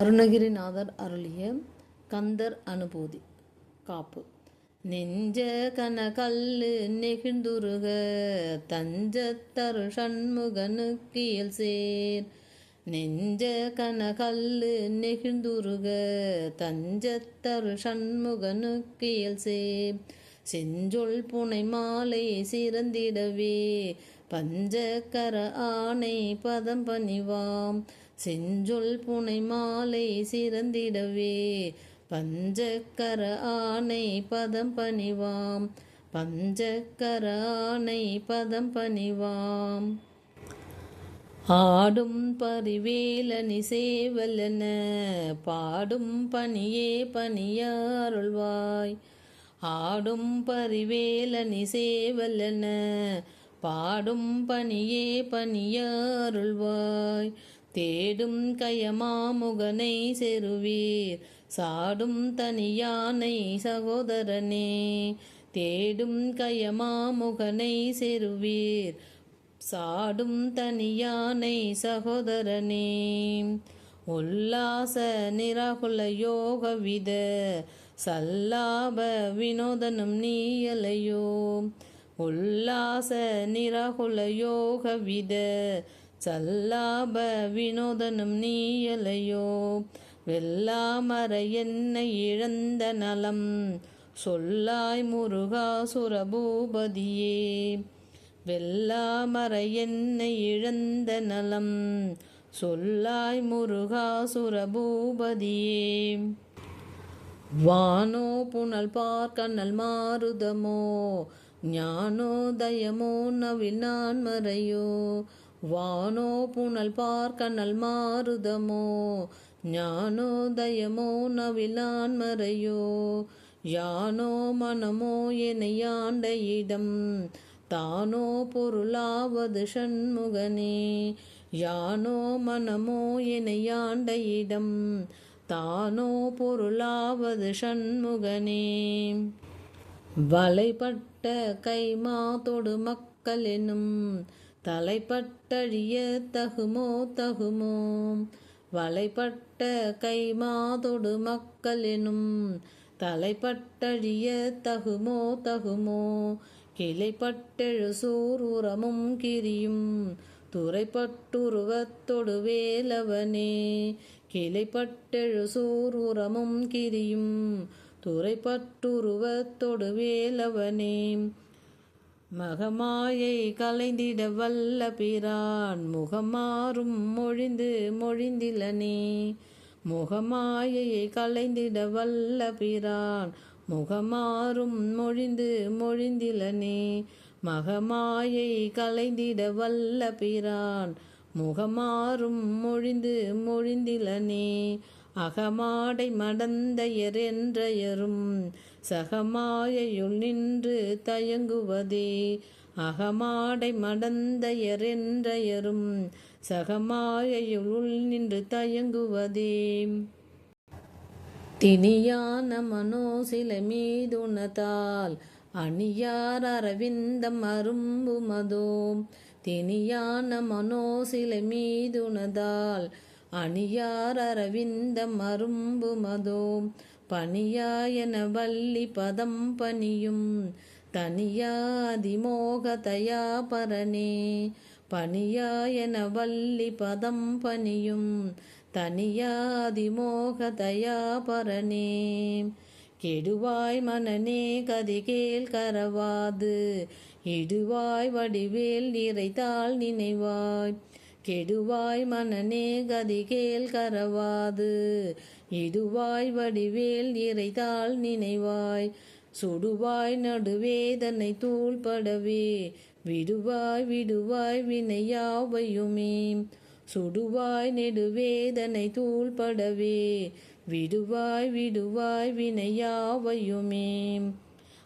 அருணகிரிநாதர் அருளிய கந்தர் அனுபூதி. காப்பு. நெஞ்ச கனகல்லு நெகிழ்ந்துருக தஞ்சத்தரு சண்முகனுக்கியல் சேர். நெஞ்ச கனகல்லு நெகிழ்ந்துருக தஞ்சத்தரு சண்முகனுக்கியல் சேர். செஞ்சொல் புனை மாலை சிறந்திடவே பஞ்சக்கர ஆணை பதம் பணிவாம். செஞ்சொல் புனை மாலை சிறந்திடவே பஞ்சக்கர ஆணை பதம் பணிவாம் பஞ்சக்கர ஆணை பதம் பணிவாம். ஆடும் பரிவேலனி சேவலன பாடும் பணியே பணியாருள்வாய். ஆடும் பரிவேலனி சேவலன பாடும் பணியே பணியாருள்வாய். தேடும் கயமாமுகனை செருவீர். சாடும் தனியானை சகோதரனே தேடும் கயமாமுகனை செருவீர். சாடும் தனியானை சகோதரனே உல்லாச நிராகுல யோகவித சல்லாப வினோதனம் நீயலையோ உல்லாச நிராகுல யோகவித வித சல்லாப வினோதனும் நீயலையோ? வெல்லாமற என்னை இழந்த நலம் சொல்லாய் முருகா சுரபூபதியே. வெல்லாமர என்னை இழந்த நலம் சொல்லாய் முருகா சுரபூபதியே. வானோ புனல் பார்க்கண்ணல் மாறுதமோ ஞானோதயமோ நவில் நான் மறையோ? வானோ புனல் பார்க்கனல் மாறுதமோ ஞானோதயமோ நவிலான் மறையோ யானோ மனமோ என்னை இடம் தானோ பொருளாவது சண்முகனே யானோ மனமோ என்னை இடம் தானோ பொருளாவது சண்முகனே. வலைப்பட்ட கைமா தொடு மக்கள் எனும் தலைப்பட்டழிய தகுமோ தகுமோ. வலைப்பட்ட கைமாதொடு மக்களினும் தலைப்பட்டழிய தகுமோ தகுமோ. கிளைப்பட்டெழு சூர் உரமும் கிரியும். துறைப்பட்டுருவத்தொடு வேலவனே. கிளைப்பட்டெழு சூர் உரமும் கிரியும். துறைப்பட்டுருவத்தொடு வேலவனே. மகமாயை கலைந்திட வல்ல பிரான். முகமாறும் மொழிந்து மொழிந்திலனே. முகமாயையை கலைந்திட வல்ல பிரான். முகமாறும் மொழிந்து மொழிந்திலனே. மகமாயை கலைந்திட வல்ல பிரான். முகமாறும் மொழிந்து மொழிந்திலனே. அகமாடை மடந்தையர் என்றயரும். சகமாயையுள் நின்று தயங்குவதே. அகமாடை மடந்தையர் என்றயரும் சகமாயையுள் நின்று தயங்குவதே. திணியான மனோசிலை மீதுனதால் அணியார் அரவிந்தம் அரும்புமதோம் திணியான மனோசிலை மீதுணதால் அணியார் அரவிந்தம் அரும்புமதோம் பணியாயன வள்ளி பதம் பணியும் தனியாதிமோகதயா பரணே பணியாயன வள்ளி பதம் பணியும் தனியாதிமோகதயா பரணே கெடுவாய் மனநே கதிகேல் கரவாது இடுவாய் வடிவேல் நிறைத்தாள் நினைவாய். கெடுவாய் மனநே கதிகேல் கரவாது இடுவாய் வடிவேல் இறைதால் நினைவாய். சுடுவாய் நடுவேதனை தூள்படவே. விடுவாய் விடுவாய் வினையாவையுமே சுடுவாய் நெடுவேதனை தூள்படவே. விடுவாய் விடுவாய் வினையாவையுமே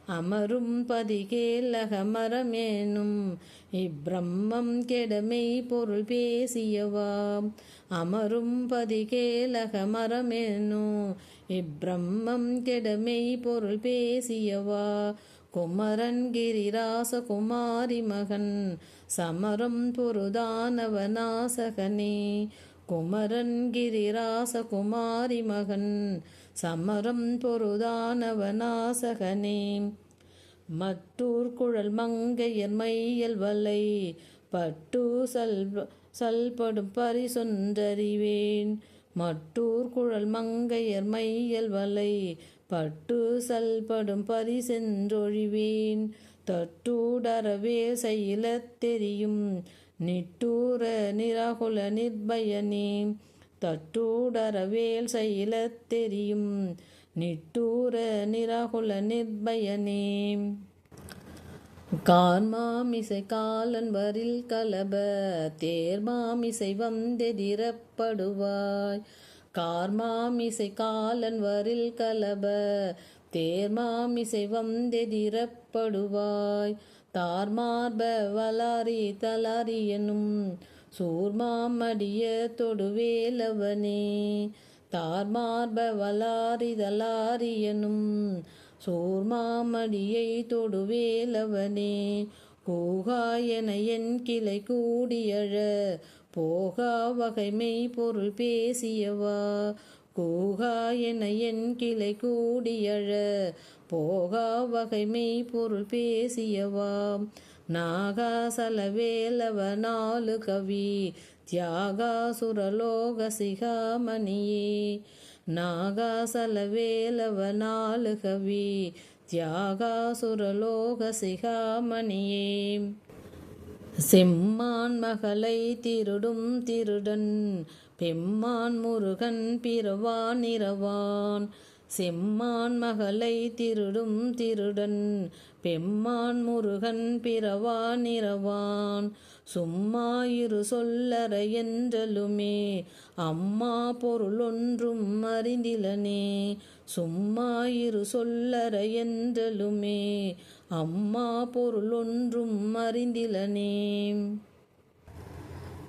அமரும் பதிகேல் அகமரமேனும் இப்பிரம்மம் கெடமை பொருள் பேசியவாம் அமரும் பதிகேல் அகமரமேனும் இப்பிரம்மம் கெடமை பொருள் பேசியவா. குமரன் கிரிராச குமாரி மகன். சமரம் பொருதானவநாசகனே குமரன் கிரிராச குமாரி மகன். சமரம் பொருதானவனாசகனே. மற்றூர் குழல் மங்கையர் மையல் வலை பட்டு சல் சல்படும் பரிசொன்றறிவேன் மட்டூர் குழல் மங்கையர் மையல் வலை பட்டு சல்படும் பரிசென்றொழிவேன் தட்டூடரவே செயல தெரியும் நிட்டூர நிராகுல நிர்பயனே. தட்டூடரவேல் செயல தெரியும். நிட்டூர நிராகுல நிர்பயனே. கார்மாமிசை காலன் வரில் கலப தேர்மாமிசை வந்தெதிரப்படுவாய் கார்மாமிசை காலன் வரில் கலப தேர்மாமிசை வந்தெதிரப்படுவாய் தார்மார்ப வலாரி தலாரி எனும் சூர்மாமடிய தொடுவேலவனே தார்மார்ப வலாரி சூர்மாமடியை தொடுவேலவனே கூகாயன என் கிளை கூடியழ போகா வகைமை பொருள் பேசியவா கூகாயன என் கிளை கூடியழ போகா வகைமை பொருள் பேசியவா. நாகாசலவேலவ நாலு கவி தியாகாசுரலோக சிகாமணியே நாகாசலவேலவ நாலு கவி தியாகாசுரலோக சிகாமணியே செம்மான் மகளை திருடும் திருடன் பெம்மான் முருகன் பிறவான் இரவான். செம்மான் மகளை திருடும் திருடன் பெம்மான் முருகன் பிறவான் இரவான் சும்மா இரு சொல்லற என்றலுமே அம்மா பொருளொன்றும் அறிந்திலனே. சும்மா இரு சொல்லற என்றலுமே அம்மா பொருளொன்றும் அறிந்திலனே.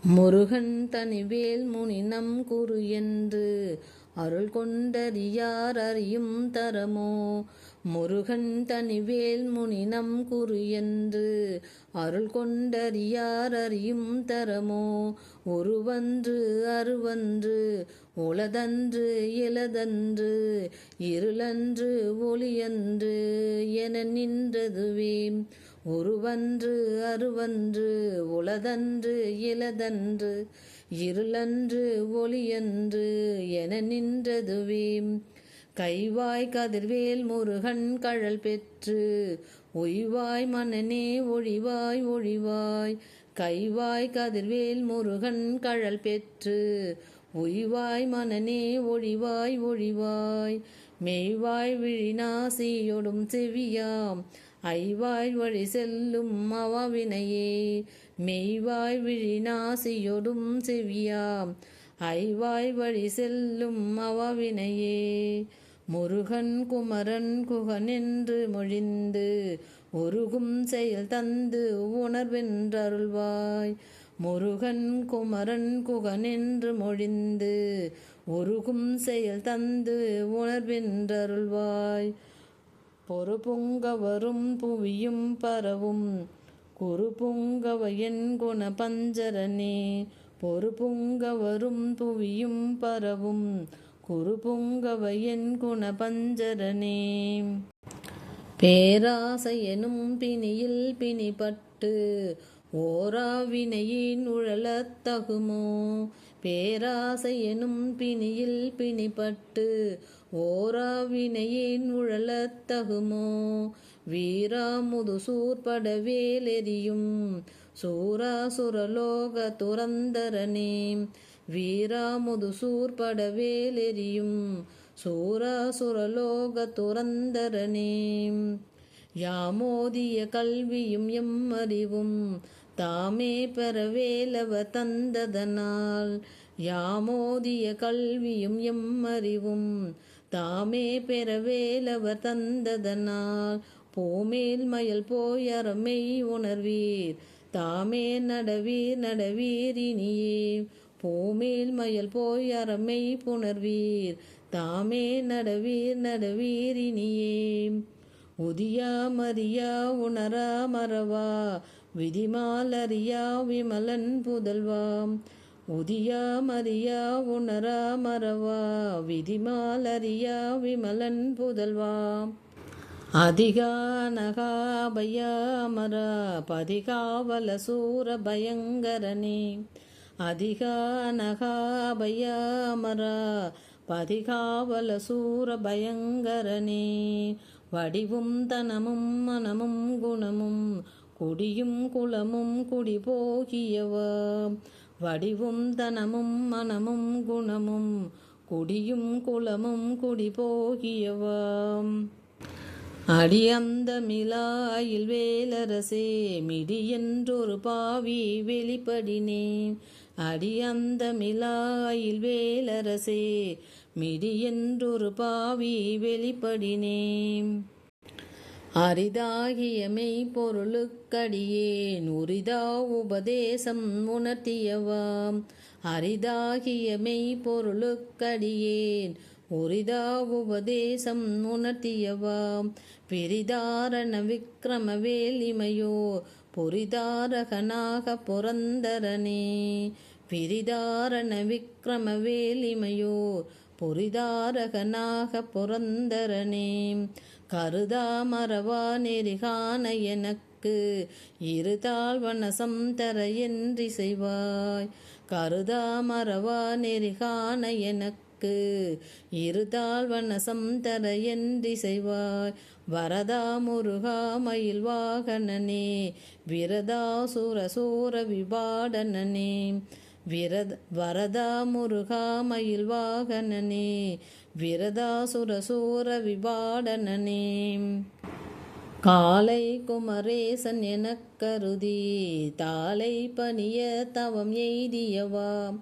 முருகன் தனிவேல் முனி நம் குரு என்று அருள் கொண்டறியார் அறியும் தரமோ? முருகன் தனிவேல் முனி நம் குரு என்று அருள் கொண்டறியார் அறியும் தரமோ? ஒருவன்று அருவன்று உளதன்று இலதன்று இருளன்று ஒளியன்று என நின்றதுவே. ஒருவன்று அருவன்று உளதன்று இலதன்று இருளன்று ஒளியன்று என நின்றதுவே. கைவாய் கதிர்வேல் முருகன் கழல் பெற்று ஒய்வாய் மனனே ஒழிவாய் ஒழிவாய். கைவாய் கதிர்வேல் முருகன் கழல் பெற்று ஒய்வாய் மனனே ஒழிவாய் ஒழிவாய். மெய்வாய் விழிநாசியொடும் செவியாம் ஐவாய் வழி செல்லும் அவவினையே மெய்வாய் விழிநாசியொடும் செவியாம் ஐவாய் வழி செல்லும் அவவினையே. முருகன் குமரன் குகன் என்று மொழிந்து உருகும் செயல் தந்து உணர்வென்றருள்வாய். முருகன் குமரன் குகன் என்று மொழிந்து ஒருகும் செயல் தந்து உணர்வென்றருள்வாய். பொறுப்புங்கவரும் புவியும் பரவும். குறுபுங்கவ என் குண பஞ்சரனே. வரும் புவியும் பரவும். குரு பொங்கவையன் குண பஞ்சரனே. பேராசையனும் பிணியில் பிணிப்பட்டு ஓராவினையின் உழலத்தகுமோ பேராசையனும் பிணியில் பிணிப்பட்டு ஓராவினையின் உழலத் தகுமோ? வீராமுது சூர்படவேலெறியும் சூராசுரலோக துரந்தரனே. வீராமுது சூர்பட வேலெறியும் சூராசுரலோக துரந்தரனே. யாமோதிய கல்வியும் எம் அறிவும் தாமே பெறவேலவ தந்ததனால். யாமோதிய கல்வியும் எம் அறிவும் தாமே பெறவேலவர் தந்ததனால். போமேல் மயல் போயறமை உணர்வீர். தாமே நடவீர் நடவீர் இனியே. போமேல் மயல் போயறமை புணர்வீர். தாமே நடவீர் நடவீர் இனியே. உதியா மரியா உணரா மறவா. விதிமாலறியா விமலன் புதல்வாம். உதியா மதியா உணரா மறவா விதிமாலரியா விமலன் புதல்வா. அதிகானகாபயாமரா பதிகாவல சூர பயங்கரனே. அதிகானகாபயாமரா பதிகாவல சூர பயங்கரனே. வடிவும் தனமும் மனமும் குணமும் குடியும் குலமும் குடி போகியவா. வடிவும் தனமும் மனமும் குணமும் குடியும் குலமும் குடி போகியவாம் அடியந்த மிலாயில் வேலரசே மிடி என்றொரு பாவி வெளிப்படினே. அடியந்த மிலாயில் வேலரசே மிடி என்றொரு பாவி வெளிப்படினேன் அரிதாகிய மெய்ப்பொருளுக்கடியேன் உரிதா உபதேசம் உணர்த்தியவாம் அரிதாகிய மெய்ப்பொருளுக்கடியேன் உரிதா உபதேசம் உணர்த்தியவாம் பிரிதாரண விக்ரம வேலிமையோ பொரிதாரகனாக புரந்தரனே பிரிதாரண விக்ரம வேலிமையோ பொரிதாரகனாக புரந்தரனே கருதா மரவா நெறிகான எனக்கு. இருதாள் வனசம் தர என்றி செய்வாய். கருதா மரவா நெறிகான எனக்கு. இருதாள் வனசம் தர என்றி செய்வாய். வரதா முருகா மயில் வாகனனே. விரதா சூரசூர விபாடனனே. விரத வரதா முருகா மயில் வாகனனே. விரதாசுர சூர காலை குமரேசன் எனக் கருதி தாலை பணிய தவம் எய்தியவா.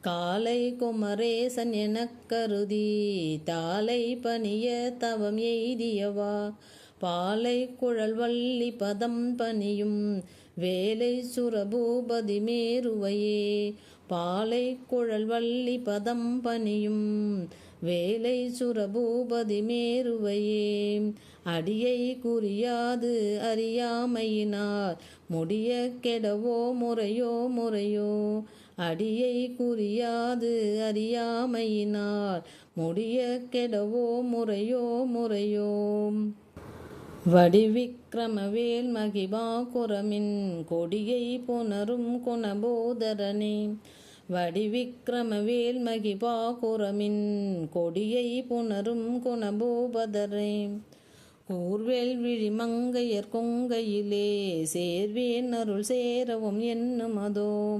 காலை குமரேசன் எனக் கருதி தாலை பணிய தவம் எய்தியவா. பாலை குழல் வள்ளி பதம் பணியும் வேலை சுரபூபதி மேருவையே. பாலை குழல் வள்ளி பதம் பணியும் வேலை சுரபூபதி மேருவையே. அடியை குறியாது அறியாமையினார். முடிய கெடவோ முறையோ முறையோ. அடியை குறியாது அறியாமையினார். முடிய கெடவோ முறையோ முறையோ. வடிவிக்ரமவேல் மகிபா குரமின். கொடியை புணரும் குணபோதரனே. வடிவிக்ரமவேல் மகிபா குரமின் கொடியை புணரும் குணபோபதரே. கூர்வேல் விழிமங்கையர் கொங்கையிலே சேர்வேன் அருள் சேரவும் என்னும் அதோ.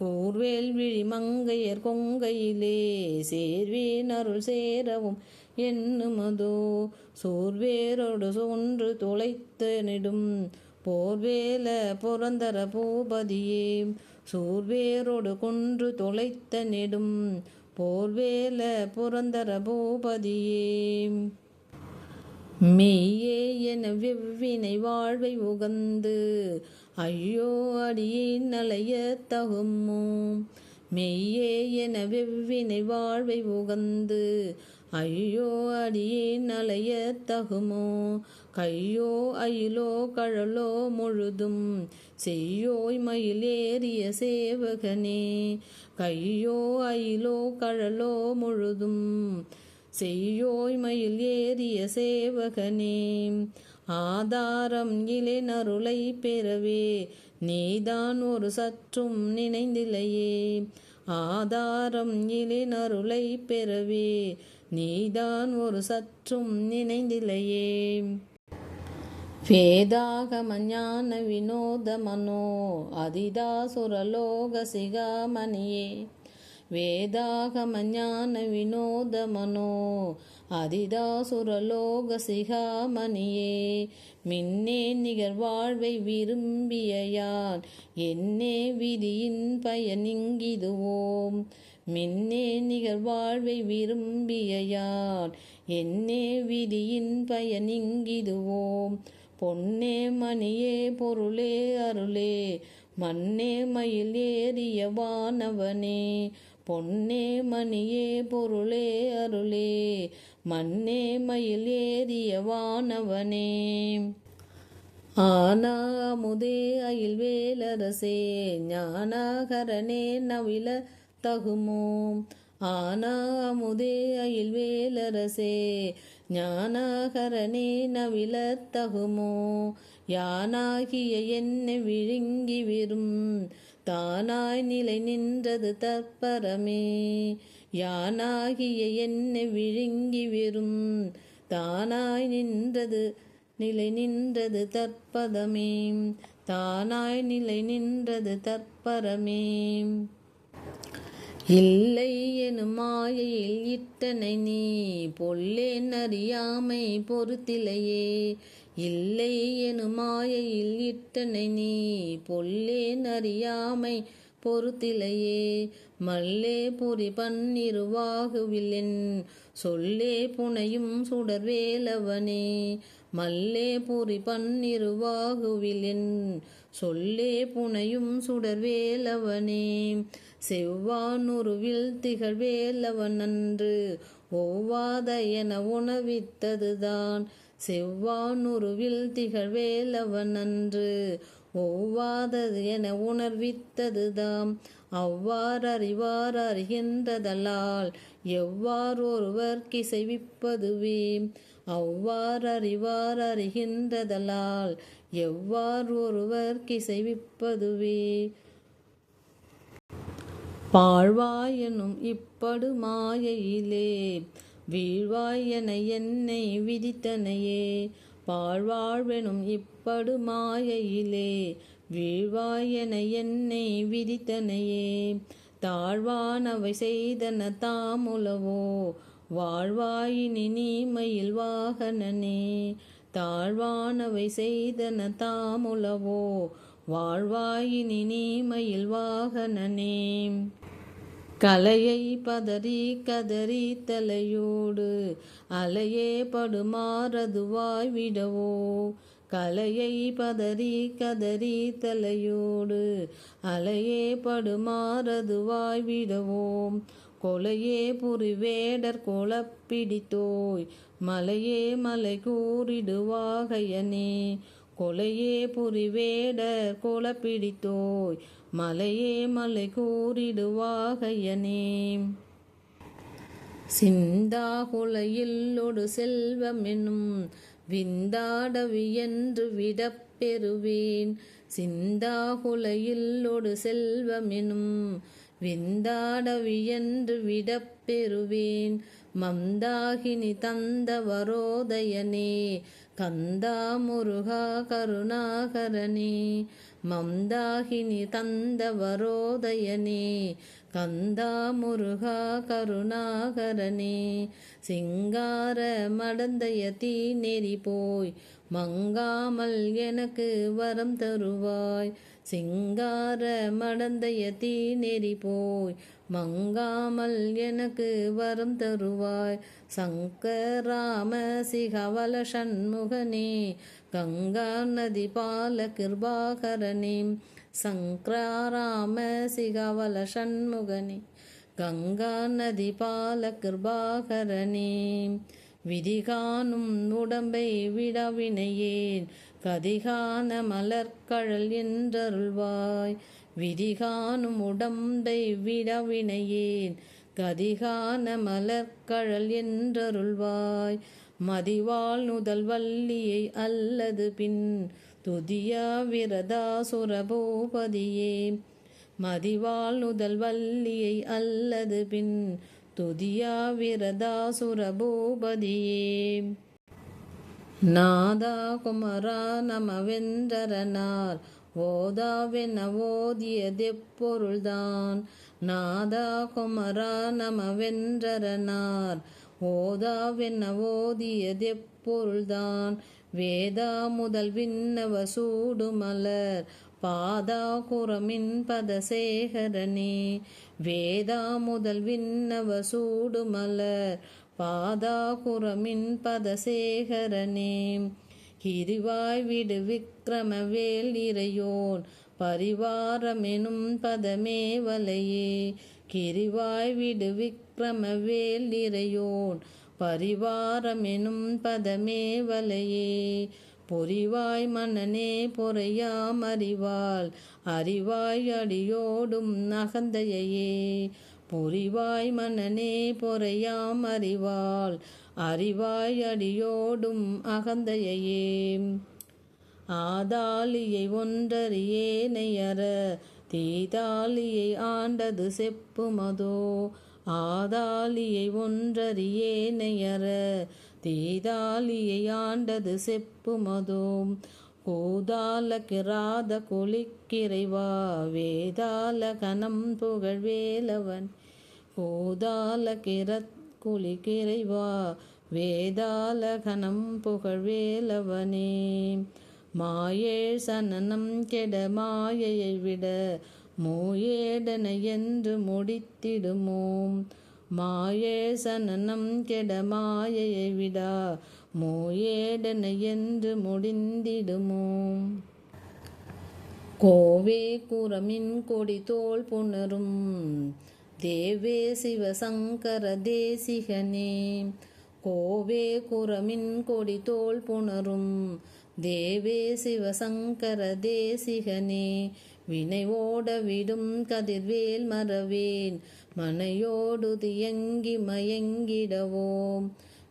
கூர்வேல் விழிமங்கையர் கொங்கையிலே சேர்வேன் அருள் சேரவும் என்னுமதோ சோர்வேரோடு ஒன்று துளைத்து நெடும் போர்வேல புரந்தர பூபதியே சூர்வேரோடு கொன்று தொலைத்த நெடும் போர்வேல புரந்தர பூபதியே. மெய்யே என வெவ்வினை வாழ்வை உகந்து ஐயோ அடியேன் நலைய தகுமோ. மெய்யே என வெவ்வினை வாழ்வை உகந்து ஐயோ அடியின் அலைய தகுமோ? கையோ அயிலோ கழலோ முழுதும் செய்யோய் மயிலேறிய சேவகனே. கையோ அயிலோ கழலோ முழுதும் செய்யோய் மயில் ஏறிய சேவகனே. ஆதாரம் இளைநருளை பெறவே நீதான் ஒரு சற்றும் நினைந்திலையே. ஆதாரம் இளைநருளை பெறவே நீதான் ஒரு சற்றும் நினைந்திலையே. வேதாகம ஞான வினோத மனோ அதிதாசுரலோக சிகாமணியே. வேதாகம ஞான வினோத மனோ அதிதாசுரலோக சிகாமணியே. மின்னே நிகர் வாழ்வை விரும்பிய யான் என்னே விதியின் பயனிங்கிதுவோம். மின்னே நிகர் வாழ்வை விரும்பிய யான் என்னே விதியின் பயனிங்கிதுவோம் பொன்னே மணியே பொருளே அருளே. மண்ணே மயில் ஏறிய வானவனே. பொன்னே மணியே பொருளே அருளே. மண்ணே மயில் ஏறிய வானவனே. ஆனா அமுதே அயில் ஞானாகரனே நவில தகுமோ? ஆனாமுதே அயில் வேலரசே ஞானாகரனே நவில யானாகிய என்னை விழுங்கி விரும் தானாய் நிலை நின்றது தற்பரமே. யானாகிய என்னை விழுங்கி விரும் தானாய் நின்றது நிலை நின்றது தற்பதமே. தானாய் நிலை நின்றது தற்பரமே. இல்லை எனும் மாயையில் இட்டனை நீ பொல்லேன் அறியாமை பொறுத்திலையே. இல்லை எனும் மாயையில் இட்டனை நீ பொல்லேன் அறியாமை பொறுத்திலையே. மல்லே பொறி பன்னிருவாகுவில்லென் சொல்லே புனையும் சுடர்வேலவனே. மல்லே பொறி பன்னிருவாகுவில்லென் சொல்லே புனையும் சுடர்வேலவனே. செவ்வானுருவில் திகழ்வேலவன் அன்று. ஒவ்வாத என உணவித்ததுதான். செவ்வானுருவில் திகழ்வேலவன் அன்று. ஒவ்வாதது என உணர்வித்ததுதாம். அவ்வாறு அறிவார் அறிகின்றதலால் எவ்வாறு ஒருவர் கிசைவிப்பதுவே? அவ்வாறு அறிவார் அறிகின்றதலால் எவ்வாறு ஒருவர் கிசைவிப்பதுவே? பாழ்வாயனும் இப்படு மாயையிலே வீழ்வாயனை என்னை விதித்தனையே. பாழ்வாழ்வெனும் இப்படு மாயையிலே வீழ்வாயனை என்னை விதித்தனையே. தாழ்வானவை செய்தன தாமுலவோ வாழ்வாயினி நீமையில் வாகனனே. தாழ்வானவை செய்தன தாமுலவோ வாழ்வாயினி நீமையில் வாகனனே. கலையை பதறி கதறி தலையோடு அலையே படுமாறதுவாய் விடவோ? கலையை பதறி கதறி தலையோடு அலையே படுமாறதுவாய் விடவோம் கொலையே புரிவேடர் கொலப்பிடித்தோய் மலையே மலை கூறிடுவாகையனே? கொலையே புரிவேடர் கொலப்பிடித்தோய் மலையே மலை கூறிடுவாகையனே. சிந்தாகுலையில்லொடு செல்வமெனும் விந்தாடவி என்று விடப்பெறுவேன். சிந்தாகுலையில்லொடு செல்வமெனும் விந்தாடவி என்று விடப்பெறுவேன். மந்தாகினி தந்த வரோதயனே கந்தா முருகா கருணாகரனே மந்தாகினி தந்தவரோதயனே கந்தா முருகா கருணாகரனே சிங்கார மடந்தைய தீ நெறி போய் மங்காமல் எனக்கு வரம் தருவாய். சிங்கார மடந்தைய தீ நெறி போய் மங்காமல் எனக்கு வரம் தருவாய். சங்கராம சிகவல சண்முகனே கங்கா நதி பால கிருபாகரனே சங்கராம சிகவல சண்முகனே கங்கா நதி பால கிருபாகரனே. விதிகானும் உடம்பை விடவினையேன் கதிகான மலர்கழல் என்றருள்வாய். விதிகானும் உடம்பை விடவினையேன். கதிகான மலர்கழல் என்றருள்வாய். மதிவாள் நுதல் வள்ளியை அல்லது பின். துதியா விரதா சுரபோபதியே மதிவாள் நுதல் வள்ளியை அல்லது பின். துதியா விரதா சுரபோபதியே நாதா குமரா நமவென்றரனார் ஓதாவென ஓதியதெப்பொருள்தான். நாதா குமரா நமவென்றரனார் ஓதாவென ஓதியதெப்பொருள்தான். வேதா முதல் விண்ணவ சூடுமலர். பாதா குரமின் பதசேகரனே. வேதா முதல் விண்ணவ சூடுமலர். பாதா பதசேகரனே. கிரிவாய் விடு விக்ரமவேல் இறையோன் பரிவாரமெனும் பதமே வலையே. கிரிவாய் விடு விக்ரமவேல் இறையோன் பரிவாரமெனும் பதமே வலையே. பொறிவாய் மன்னனே பொறையாம் அறிவாள் அறிவாய் அடியோடும் நகந்தையே பொறிவாய் மன்னனே பொறையாம் அறிவாள். அறிவாய் அடியோடும் அகந்தையே ஆதாலியை ஒன்றறியேனையற தீதாலியை ஆண்டது செப்புமதோ ஆதாலியை ஒன்றறியேனையற தீதாலியை ஆண்டது செப்புமதோ கூதால கிராத கொலிக்கிறைவா வேதால கனம் புகழ் வேலவன் போதால கிரத் குலிக்கிறைவா வேதால கணம் புகழ்வேலவனே. மாயே சனனம் கெட மாயையை விட மூயேடன என்று முடித்திடுமோம் மாயே சனனம் கெட மாயையை விடா மூயேடன என்று முடிந்திடுமோம் கோவே குரமின் கொடி தோல் புணரும் தேவே சிவசங்கர தேசிகனே. கோவே குரமின் கொடி தோல் புணரும். தேவே சிவசங்கர தேசிகனே. வினைவோட விடும் கதிர்வேல் மறவேன். மனையோடு தியங்கி மயங்கிடவோம்.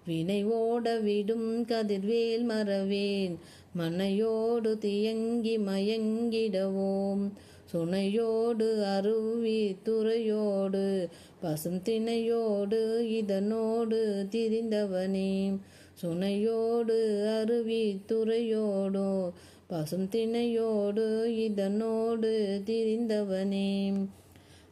வினைவோட விடும் கதிர்வேல் மறவேன். மனையோடு தியங்கி மயங்கிடவோம். சுனையோடு அருவி துறையோடு பசும் திணையோடு இதனோடு திரிந்தவனே. சுனையோடு அருவி துறையோடோ பசும் திணையோடு இதனோடு திரிந்தவனே.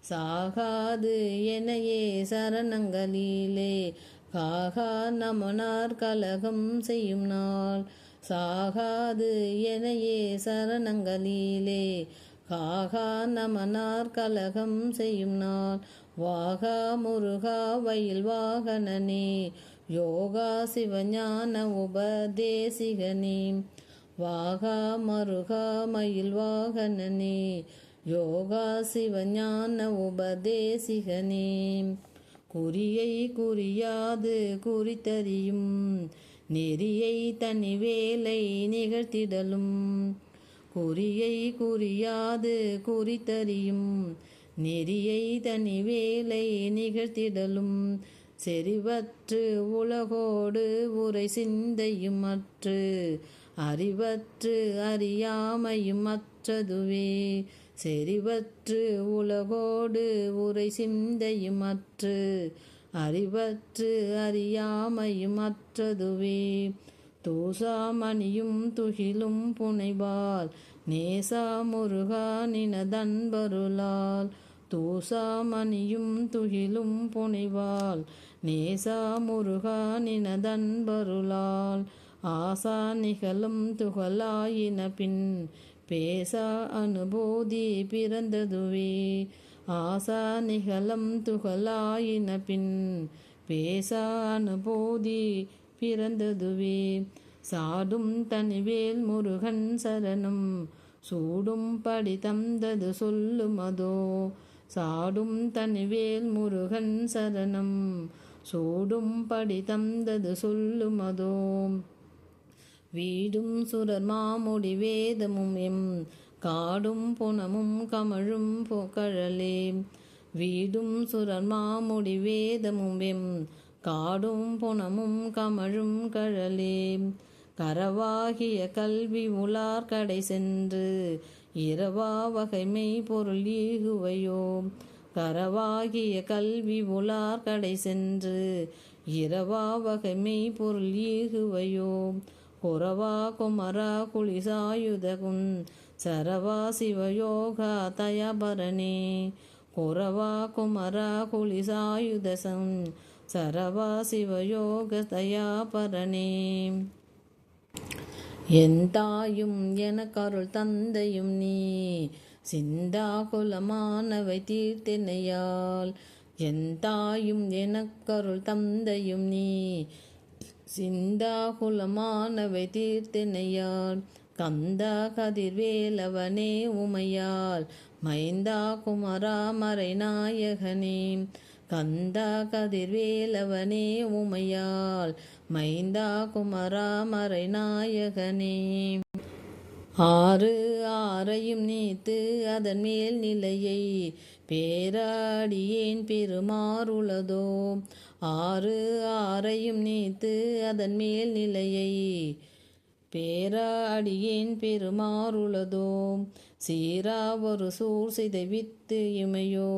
சாகாது எனையே சரணங்களிலே காகா நமனார் கலகம் செய்யும் நாள். சாகாது எனையே சரணங்களிலே காகா நமனார் கலகம் செய்யும் நாள். வாகா முருகா வயல் வாகனனே. யோகா சிவஞான உபதேசிகனே. வாகா மருகா மயில் வாகனனே. யோகா சிவஞான உபதேசிகனே. குறியை குறியாது குறித்தறியும். நெறியை தனி வேலை நிகழ்த்திடலும். குறியை குறியாது குறித்தறியும் நெறியை தனி வேலை நிகழ்த்திடலும் செறிவற்று உலகோடு உரை சிந்தையும் அற்று அறிவற்று அறியாமையும் அற்றதுவே செறிவற்று உலகோடு உரை சிந்தையும் அற்று அறிவற்று அறியாமையும் அற்றதுவே தூசாமணியும் துகிலும் புனைவால் நேசா முருகா நினதன்பருளால் தூசாமணியும் துகிலும் புனைவாள். நேசா முருகா நினதன்பருளால் ஆசா நிகழும் துகளாயின பின் பேசா அனுபூதி பிறந்ததுவே. ஆசா நிகழம் துகளாயின பின் பேசா அனுபூதி பிறந்ததுவே. சாடும் தனிவேல் முருகன் சரணம். சூடும் படி தந்தது சொல்லுமதோ சாடும் தனிவேல் முருகன் சரணம். சூடும் படி தந்தது சொல்லுமதோ வீடும் சுரர் மாமுடி வேதமும் எம். காடும் புனமும் கமழும் கழலே. வீடும் சுரர் மாமுடி வேதமும் எம். காடும் புனமும் கமழும் கழலே. கரவாகிய கல்வி உலார் கடை சென்று இரவா வகைமை பொருள் ஈகுவையோ. கரவாகிய கல்வி உலார் கடை சென்று இரவா வகைமை பொருள் ஈகுவையோ. குறவா குமரா குளிசாயுதகுன் சரவா சிவயோகா தயபரணே குறவா குமரா குளிசாயுதசன் சரவா சிவயோக தயாபரணே என் தாயும் எனக்கருள் தந்தையும் நீ சிந்தா குலமானவை தீர்த்தினையால் என் தாயும் எனக்கருள் தந்தையும் நீ சிந்தா குலமானவை தீர்த்தினையால் கந்தா கதிர்வேலவனே உமையால் மைந்தா குமரா மறை நாயகனே கந்தா கதிர்வேலவனே உமையால் மைந்தா குமரா மறை நாயகனே ஆறு ஆறையும் நீத்து அதன் மேல் நிலையை பேராடியேன் பெருமாறுளதோ ஆறு ஆறையும் நீத்து அதன் மேல் நிலையை பேராடியேன் பெருமாறுளதோ சீரா ஒரு சூர் சிதைவித்து இமையோ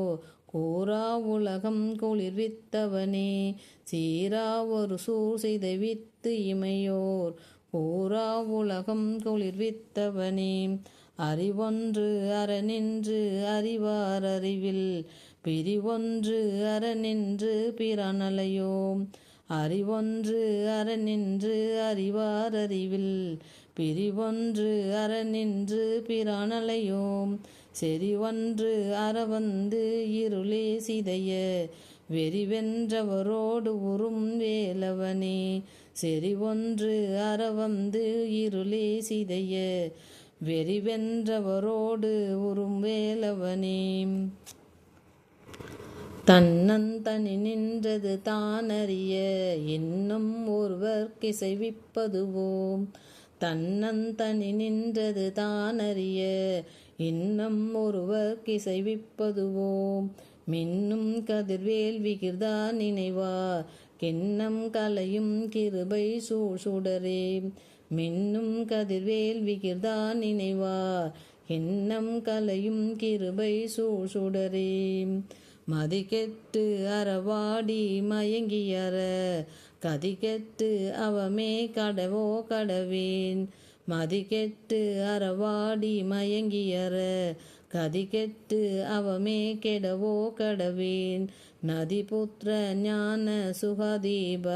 கூறா உலகம் குளிர்வித்தவனே சீரா ஒரு சூர் சிதைவித்து இமையோர். கூறா உலகம் குளிர்வித்தவனே அறிவொன்று அறநின்று அறிவார் அறிவில். பிரிவொன்று அறநின்று பிறனலையோ அறிவொன்று அறநின்று அறிவார் அறிவில். பிரிவொன்று அறநின்று செறி ஒன்று அறவந்து இருளே சிதைய வெறிவென்றவரோடு உறும் வேலவனே. செறிவொன்று அறவந்து இருளே சிதைய வெறிவென்றவரோடு உறும் வேலவனே. தன்னந்தனி நின்றது தானறிய இன்னும் ஒருவர் கிசைவிப்பதுவோம். தன்னந்தனி நின்றது தானறிய இன்னும் ஒருவர் கிசைவிப்பதுவோம். மின்னும் கதிர்வேல் விகிர்தா நினைவார். கிண்ணம் கலையும் கிருபை சூசுடரே மின்னும் கதிர்வேல் விகிர்தா நினைவார். கிண்ணம் கலையும் கிருபை சூசுடரே மதிக்கெட்டு அறவாடி மயங்கியற. கதிகெட்டு அவமே கடவோ கடவேன். மதிக்கெட்டு அறவாடி மயங்கியற கதி கெட்டு அவமே கெடவோ கடவேன். நதிபுத்திர ஞான சுகதீப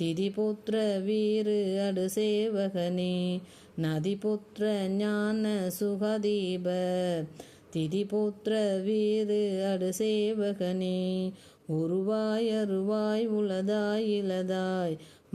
திதிபுத்திர வீரு அடு சேவகனே நதிபுத்திர ஞான சுகதீப திதிபுத்திர வீரு அடு சேவகனே உருவாய் அருவாய் உளதாய் இலதாய்